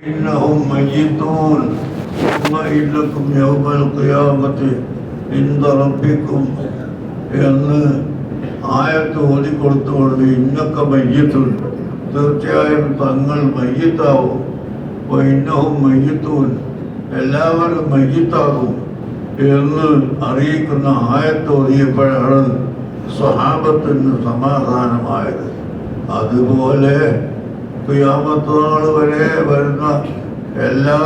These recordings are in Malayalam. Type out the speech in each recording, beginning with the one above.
إنهم ميتون ثم إنكم يوم القيامة عند ربكم എന്ന് ആയത്ത് ഓതിക്കൊടുത്തുകൊണ്ട് ഇന്നൊക്കെ മയ്യത്തുൻ തീർച്ചയായും തങ്ങൾ മയ്യത്താവും അപ്പോൾ ഇന്നവും മയ്യത്തൂൻ എല്ലാവരും മയ്യത്താകും എന്ന് അറിയിക്കുന്ന ആയത്ത് ഓതിയപ്പോഴാണ് സ്വഹാബത്തിന് സമാധാനമായത് അതുപോലെ ക്യാമത്തോൾ വരെ വരുന്ന എല്ലാ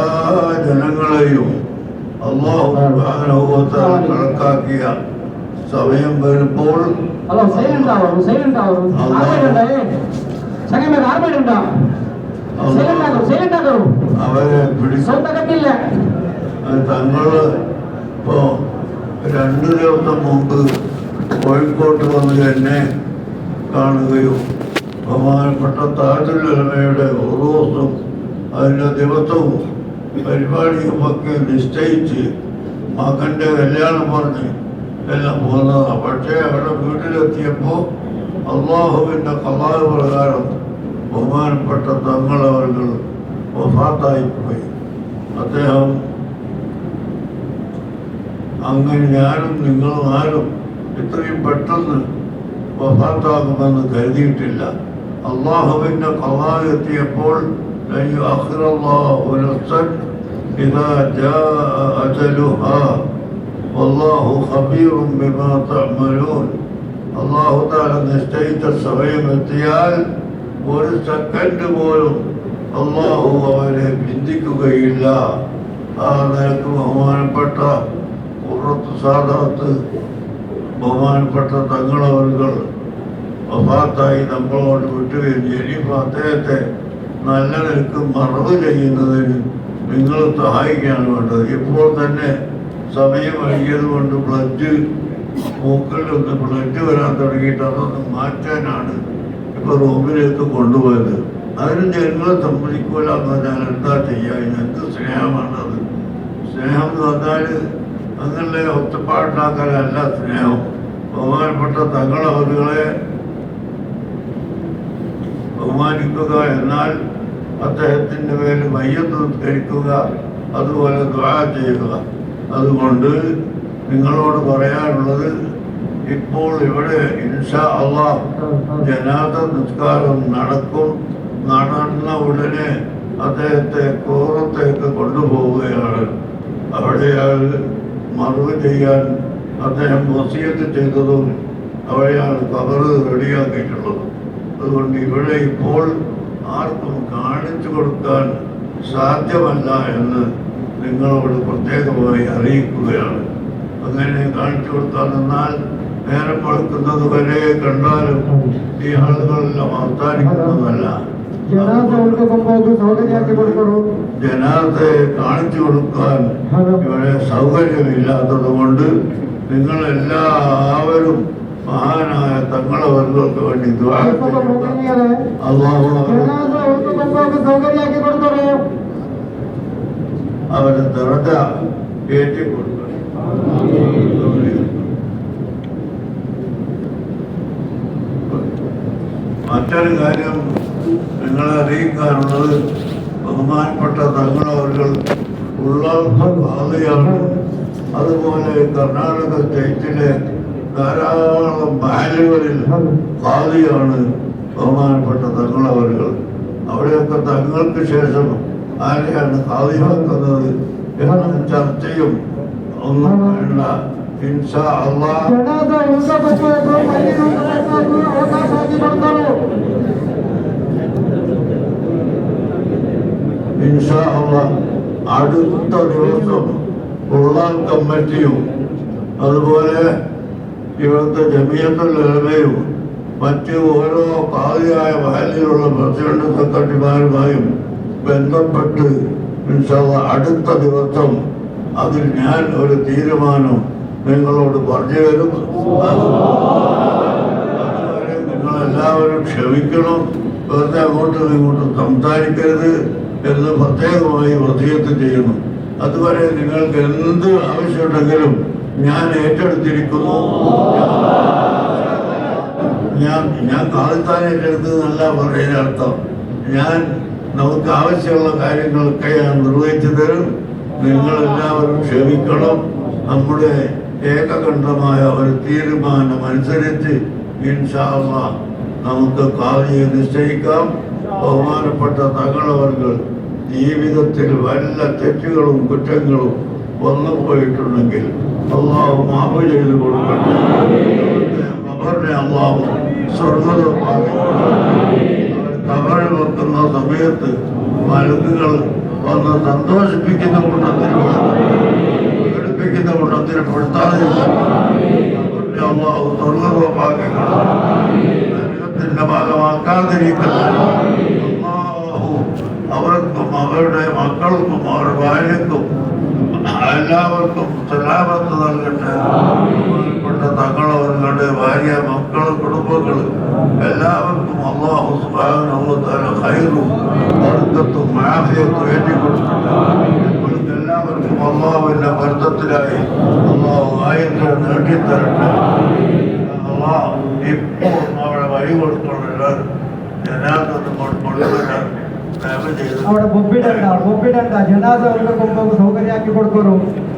ജനങ്ങളെയും അള്ളാഹുത്ത കണക്കാക്കിയ സമയം വരുമ്പോൾ അവരെ പിടിക്കും തങ്ങൾ ഇപ്പോ രണ്ടു ദിവസം മുമ്പ് കോഴിക്കോട്ട് വന്ന് തന്നെ കാണുകയും ബഹുമാനപ്പെട്ട താജുലമയുടെ ഉറവസും അതിന്റെ ദിവസവും പരിപാടിയും ഒക്കെ നിശ്ചയിച്ച് മകന്റെ കല്യാണം പറഞ്ഞ് എല്ലാം പോകുന്നതാണ്. പക്ഷേ അവിടെ വീട്ടിലെത്തിയപ്പോൾ അള്ളാഹുവിന്റെ കലാവ് പ്രകാരം ബഹുമാനപ്പെട്ട തങ്ങൾ അവർക്ക് വഫാത്തായിപ്പോയി. അദ്ദേഹം അങ്ങനെ ഞാനും നിങ്ങളും ആരും ഇത്രയും പെട്ടെന്ന് വഫാത്താകുമെന്ന് കരുതിയിട്ടില്ല. അള്ളാഹുവിന്റെ കലാ എത്തിയപ്പോൾ അള്ളാഹു താല നിശ്ചയിച്ച സമയം എത്തിയാൽ ഒരു സെക്കൻഡ് പോലും അള്ളാഹു അവരെ ചിന്തിക്കുകയില്ല ആ നിലയ്ക്ക് ബഹുമാനപ്പെട്ട കുറത്ത് സാധാത്ത് ബഹുമാനപ്പെട്ട തങ്ങളവരുകൾ വഫാത്തായി നമ്മളോട് വിട്ടുകയും ഇനിയിപ്പോൾ അദ്ദേഹത്തെ നല്ല നിലയ്ക്ക് മറവ് ചെയ്യുന്നതിന് നിങ്ങൾ സഹായിക്കുകയാണ് വേണ്ടത്. ഇപ്പോൾ തന്നെ സമയം വൈകിയത് കൊണ്ട് ബ്ലഡ് മൂക്കിലൊന്ന് ബ്ലഡ് വരാൻ തുടങ്ങിയിട്ട് അതൊന്ന് മാറ്റാനാണ് ഇപ്പോൾ റൂമിലേക്ക് കൊണ്ടുപോയത്. അതിന് ജനങ്ങളെ സമ്മതിക്കൂല പറഞ്ഞാൽ എന്താ ചെയ്യുക എന്ത് സ്നേഹമാണത് സ്നേഹം എന്ന് പറഞ്ഞാൽ അങ്ങനെ ഒറ്റപ്പാടുണ്ടാക്കാനല്ല സ്നേഹം. ബഹുമാനപ്പെട്ട തങ്ങളവരുകളെ ബഹുമാനിക്കുക എന്നാൽ അദ്ദേഹത്തിന്റെ പേര് മയ്യത്ത് ധരിക്കുക അതുപോലെ ദ്വാ ചെയ്യുക. അതുകൊണ്ട് നിങ്ങളോട് പറയാനുള്ളത് ഇപ്പോൾ ഇവിടെ ഇൻഷാ അള്ളാഹ് ജനാത നിസ്കാരം നടക്കും. നടന്ന ഉടനെ അദ്ദേഹത്തെ കോറത്തേക്ക് കൊണ്ടുപോവുകയാണ്. അവിടെ അയാൾ മറവ് ചെയ്യാൻ അദ്ദേഹം വസിയത്ത് ചെയ്തതും അവിടെയാണ് കവറ് റെഡിയാക്കിയിട്ടുള്ളത്. അതുകൊണ്ട് ഇവിടെ ഇപ്പോൾ ആർക്കും കാണിച്ചു കൊടുക്കാൻ സാധ്യമല്ല എന്ന് നിങ്ങളോട് പ്രത്യേകമായി അറിയിക്കുകയാണ്. അങ്ങനെ കാണിച്ചു കൊടുത്താൽ എന്നാൽ നേരം കൊടുക്കുന്നത് വരെ കണ്ടാലും ഈ ആളുകളെല്ലാം അവസാനിക്കുന്നതല്ല. ജനാത്തെ കാണിച്ചു കൊടുക്കാൻ ഇവിടെ സൗകര്യമില്ലാത്തത് കൊണ്ട് നിങ്ങളെല്ലാവരും ಮಹಾನಾಯ ತಂಗಳವರೆಗೂ ವೇണ്ടി ದ್ವಾ ಅಲ್ಲಾಹು ಅವರ ದರದ ಭೇಟಿ ಕೊಡ್ತಾರೆ മറ്റൊരു കാര്യം നിങ്ങൾ അറിയിക്കാനുള്ളത് ബഹുമാനപ്പെട്ട തങ്ങളവർ ഉള്ള ബാധയാണ് അതുപോലെ കർണാടക സ്റ്റേറ്റിലെ ധാരാളം മഹലുകളിൽ ഖാദിയാണ് ബഹുമാനപ്പെട്ട തങ്ങളവരുകൾ. അവിടെയൊക്കെ തങ്ങൾക്ക് ശേഷം ആരെയാണ് ഖാദിയാക്കുന്നത് എന്ന ചർച്ചയും ഒന്നും വേണ്ട. അടുത്ത ദിവസം കമ്മിറ്റിയും അതുപോലെ ഇവിടുത്തെ ജമിയത്തുലമയും മറ്റ് ഓരോ കാതിയായ വയലിലുള്ള പ്രസിഡന്റ് സെക്രട്ടറിമാരുമായും ബന്ധപ്പെട്ട് അടുത്ത ദിവസം അതിൽ ഞാൻ ഒരു തീരുമാനം നിങ്ങളോട് പറഞ്ഞു തരും. നിങ്ങളെല്ലാവരും ക്ഷമിക്കണം. വെറുതെ അങ്ങോട്ടും ഇങ്ങോട്ടും സംസാരിക്കരുത് എന്ന് പ്രത്യേകമായി വൃത്തിയത്ത് ചെയ്യുന്നു. അതുവരെ നിങ്ങൾക്ക് എന്ത് ആവശ്യമുണ്ടെങ്കിലും ഞാൻ ഏറ്റെടുത്തിരിക്കുന്നു. ഞാൻ ഞാൻ കാലത്താൻ ഏറ്റെടുത്തതെന്നല്ല പറയുന്ന അർത്ഥം. ഞാൻ നമുക്ക് ആവശ്യമുള്ള കാര്യങ്ങളൊക്കെ ഞാൻ നിർവഹിച്ചു തരും. നിങ്ങളെല്ലാവരും ക്ഷമിക്കണം. നമ്മുടെ ഏകകണ്ഠമായ ഒരു തീരുമാനം അനുസരിച്ച് ഇൻഷാല്ല നമുക്ക് കാവ്യം നിശ്ചയിക്കാം. ബഹുമാനപ്പെട്ട തങ്ങളവർകൾ ജീവിതത്തിൽ വല്ല തെറ്റുകളും കുറ്റങ്ങളും വന്നു പോയിട്ടുണ്ടെങ്കിൽ അള്ളാഹു മാപ്പ് ചെയ്ത് കൊടുക്കട്ടെ. അവരുടെ അള്ളാഹു സ്വർഗതമാക്കി കബറിൽ വെക്കുന്ന സമയത്ത് മരുന്നുകൾ വന്ന് സന്തോഷിപ്പിക്കുന്ന കൂട്ടത്തിൽ പീഡിപ്പിക്കുന്ന കൂട്ടത്തിൽ പെടുത്താറില്ല അവരുടെ അള്ളാഹു സ്വർഗതമാക്കി ഭാഗമാക്കാതിരിക്കുന്നു അള്ളാഹു അവർക്കും അവരുടെ മക്കൾക്കും അവരുടെ ഭാര്യക്കും എല്ലാവർക്കും സലാമത്ത് നൽകട്ടെ. ഉൾപ്പെട്ട തങ്ങളവരുടെ ഭാര്യ മക്കൾ കുടുംബങ്ങൾ എല്ലാവർക്കും അള്ളാഹു സുബാനുഭവത്താല ഹൈറും വർദ്ധത്തും മാഫിയത്തും ഏറ്റിക്കൊടുക്കട്ടെ എല്ലാവർക്കും അള്ളാഹുവിന്റെ വർദ്ധത്തിലായി അള്ളാഹു ആയിരം നീട്ടിത്തരട്ടെ അള്ളാഹു ഇപ്പോൾ അവിടെ വഴി കൊടുക്കണം ജനാത്തൊന്നും കൊണ്ടുവരാൻ ദയവ് अब बोपीडंडा बोपीडंडा जनाजा उनका कुंभ को